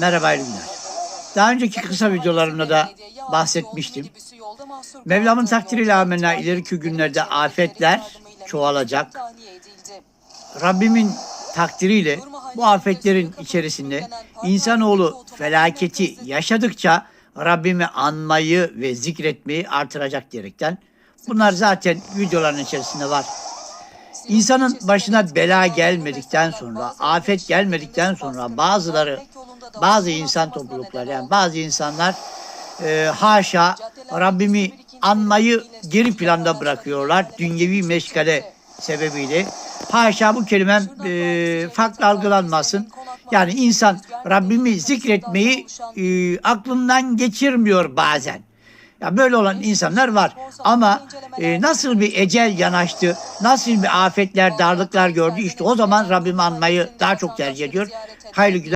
Merhaba günler. Daha önceki kısa videolarımda da bahsetmiştim. Mevlam'ın takdiriyle amenna ileriki günlerde afetler çoğalacak. Rabbimin takdiriyle bu afetlerin içerisinde insanoğlu felaketi yaşadıkça Rabbimi anmayı ve zikretmeyi artıracak diyerekten. Bunlar zaten videoların içerisinde var. İnsanın başına bela gelmedikten sonra, afet gelmedikten sonra bazıları, bazı insan toplulukları yani bazı insanlar e, haşa Rabbimi anmayı geri planda bırakıyorlar. Dünyevi meşgale sebebiyle. Haşa bu kelimem e, farklı algılanmasın. Yani insan Rabbimi zikretmeyi e, aklından geçirmiyor bazen. Ya böyle olan insanlar var. Ama e, nasıl bir ecel yanaştı, nasıl bir afetler, darlıklar gördü işte o zaman Rabbimi anmayı daha çok tercih ediyor. Hayırlı günler.